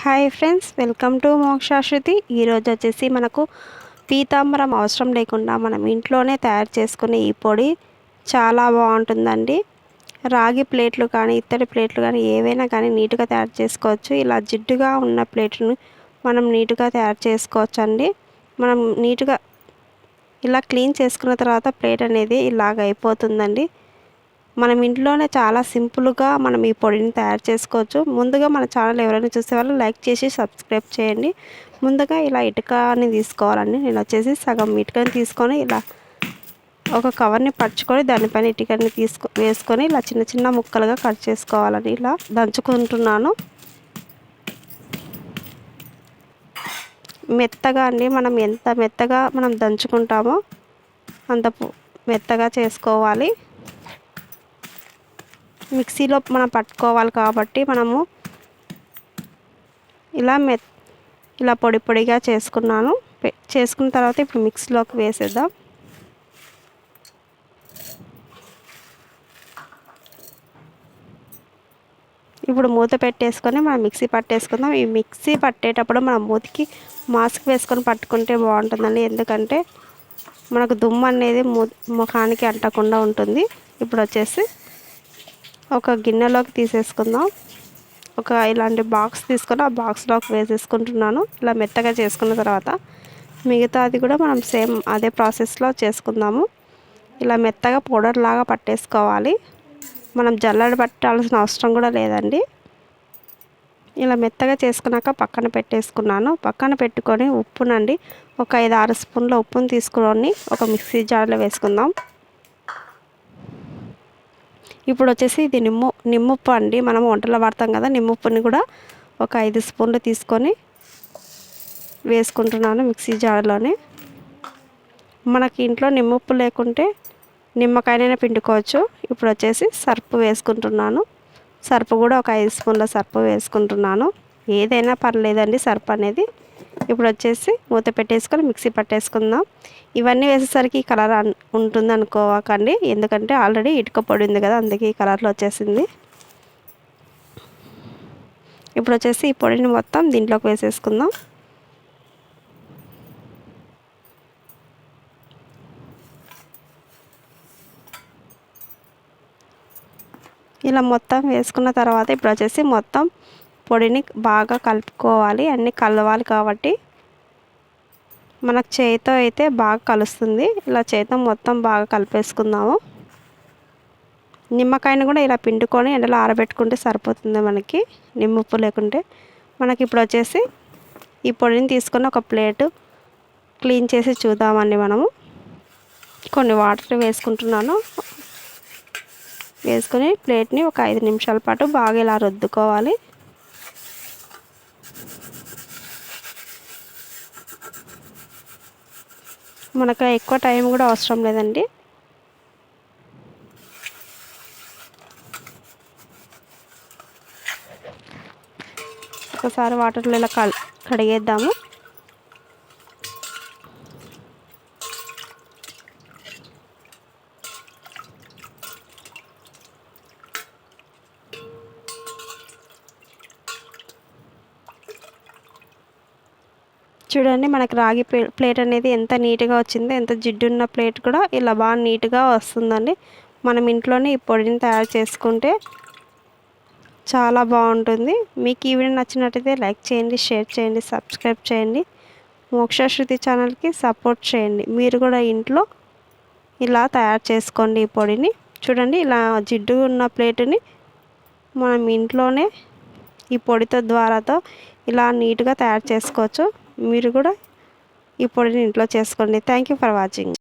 Hi friends welcome to Mokshashruti. ఈరోజు వచ్చేసి మనకు పీతాంబరం అవసరం లేకుండా మనం ఇంట్లోనే తయారు చేసుకునే ఈ పొడి చాలా బాగుంటుందండి. రాగి ప్లేట్లు కానీ ఇత్తడి ప్లేట్లు కానీ ఏవైనా కానీ నీట్గా తయారు చేసుకోవచ్చు. ఇలా జిడ్డుగా ఉన్న ప్లేట్ను మనం నీట్గా తయారు చేసుకోవచ్చు అండి మనం నీట్గా ఇలా క్లీన్ చేసుకున్న తర్వాత ప్లేట్ అనేది ఇలాగ అయిపోతుందండి. మనం ఇంట్లోనే చాలా సింపుల్గా మనం ఈ పొడిని తయారు చేసుకోవచ్చు. ముందుగా మన ఛానల్ ఎవరైనా చూసే వాళ్ళు లైక్ చేసి సబ్స్క్రైబ్ చేయండి. ముందుగా ఇలా ఇటుకని తీసుకోవాలండి. నేను వచ్చేసి సగం ఇటుకని తీసుకొని ఇలా ఒక కవర్ని పరుచుకొని దానిపైన ఇటుకని తీసుకో వేసుకొని ఇలా చిన్న చిన్న ముక్కలుగా కట్ చేసుకోవాలని ఇలా దంచుకుంటున్నాను. మెత్తగా అండి. మనం ఎంత మెత్తగా మనం దంచుకుంటామో అంత మెత్తగా చేసుకోవాలి. మిక్సీలో మనం పట్టుకోవాలి కాబట్టి మనము ఇలా మె ఇలా పొడి పొడిగా చేసుకున్నాను. చేసుకున్న తర్వాత ఇప్పుడు మిక్సీలోకి వేసేద్దాం. ఇప్పుడు మూత పెట్టేసుకొని మనం మిక్సీ పట్టేసుకుందాం. ఈ మిక్సీ పట్టేటప్పుడు మనం మూతికి మాస్క్ వేసుకొని పట్టుకుంటే బాగుంటుందండి. ఎందుకంటే మనకు దుమ్ము అనేది ముఖానికి అంటకుండా ఉంటుంది. ఇప్పుడు వచ్చేసి ఒక గిన్నెలోకి తీసేసుకుందాం. ఒక ఇలాంటి బాక్స్ తీసుకొని ఆ బాక్స్లోకి వేసేసుకుంటున్నాను. ఇలా మెత్తగా చేసుకున్న తర్వాత మిగతా అది కూడా మనం సేమ్ అదే ప్రాసెస్లో చేసుకుందాము. ఇలా మెత్తగా పౌడర్ లాగా పట్టేసుకోవాలి. మనం జల్లడ పట్టాల్సిన అవసరం కూడా లేదండి. ఇలా మెత్తగా చేసుకున్నాక పక్కన పెట్టేసుకున్నాను. పక్కన పెట్టుకొని ఉప్పునండి. ఒక ఐదు ఆరు స్పూన్ల ఉప్పును తీసుకొని ఒక మిక్సీ జార్లో వేసుకుందాం. ఇప్పుడు వచ్చేసి ఇది నిమ్ము నిమ్మప్పు అండి మనం వంటలో వాడతాం కదా నిమ్మప్పుని కూడా ఒక ఐదు స్పూన్లు తీసుకొని వేసుకుంటున్నాను మిక్సీ జార్లోనే. మనకి ఇంట్లో నిమ్మప్పు లేకుంటే నిమ్మకాయనైనా పిండుకోవచ్చు. ఇప్పుడు వచ్చేసి సర్పు వేసుకుంటున్నాను. సర్పు కూడా ఒక ఐదు స్పూన్ల సర్పు వేసుకుంటున్నాను. ఏదైనా పర్లేదండి సర్పు అనేది ఇప్పుడు వచ్చేసి మూత పెట్టేసుకొని మిక్సీ పట్టేసుకుందాం. ఇవన్నీ వేసేసరికి కలర్ ఉంటుంది అనుకోకండి ఎందుకంటే ఆల్రెడీ ఇటుక పొడి ఉంది కదా అందుకే ఈ కలర్లో వచ్చేసింది. ఇప్పుడు వచ్చేసి ఈ పొడిని మొత్తం దీంట్లోకి వేసేసుకుందాం. ఇలా మొత్తం వేసుకున్న తర్వాత ఇప్పుడు వచ్చేసి మొత్తం పొడిని బాగా కలుపుకోవాలి. అన్నీ కలవాలి కాబట్టి మనకు చేతితో అయితే బాగా కలుస్తుంది. ఇలా చేతితో మొత్తం బాగా కలిపేసుకుందాము. నిమ్మకాయని కూడా ఇలా పిండుకొని ఎండలో ఆరబెట్టుకుంటే సరిపోతుంది మనకి. నిమ్మప్పు లేకుంటే మనకి ఇప్పుడు వచ్చేసి ఈ పొడిని తీసుకొని ఒక ప్లేటు క్లీన్ చేసి చూద్దామండి మనము. కొన్ని వాటర్ వేసుకుంటున్నాను. వేసుకొని ప్లేట్ని ఒక ఐదు నిమిషాల పాటు బాగా ఇలా రుద్దుకోవాలి. మనకు ఎక్కువ టైం కూడా అవసరం లేదండి. ఒకసారి వాటర్లో ఇలా కడిగేద్దాము. చూడండి మనకి రాగి ప్లేట్ అనేది ఎంత నీట్గా వచ్చిందో ఎంత జిడ్డున్న ప్లేట్ కూడా ఇలా బాగా నీట్గా వస్తుందండి. మనం ఇంట్లోనే ఈ పొడిని తయారు చేసుకుంటే చాలా బాగుంటుంది. మీకు ఈ వీడియో నచ్చినట్టయితే లైక్ చేయండి షేర్ చేయండి సబ్స్క్రైబ్ చేయండి. మోక్షశ్రుతి ఛానల్కి సపోర్ట్ చేయండి. మీరు కూడా ఇంట్లో ఇలా తయారు చేసుకోండి ఈ పొడిని. చూడండి ఇలా జిడ్డు ఉన్న ప్లేటుని మనం ఇంట్లోనే ఈ పొడితో ద్వారాతో ఇలా నీట్గా తయారు చేసుకోవచ్చు. మీరు కూడా ఈ పొడిని ఇంట్లో చేసుకోండి. Thank you for watching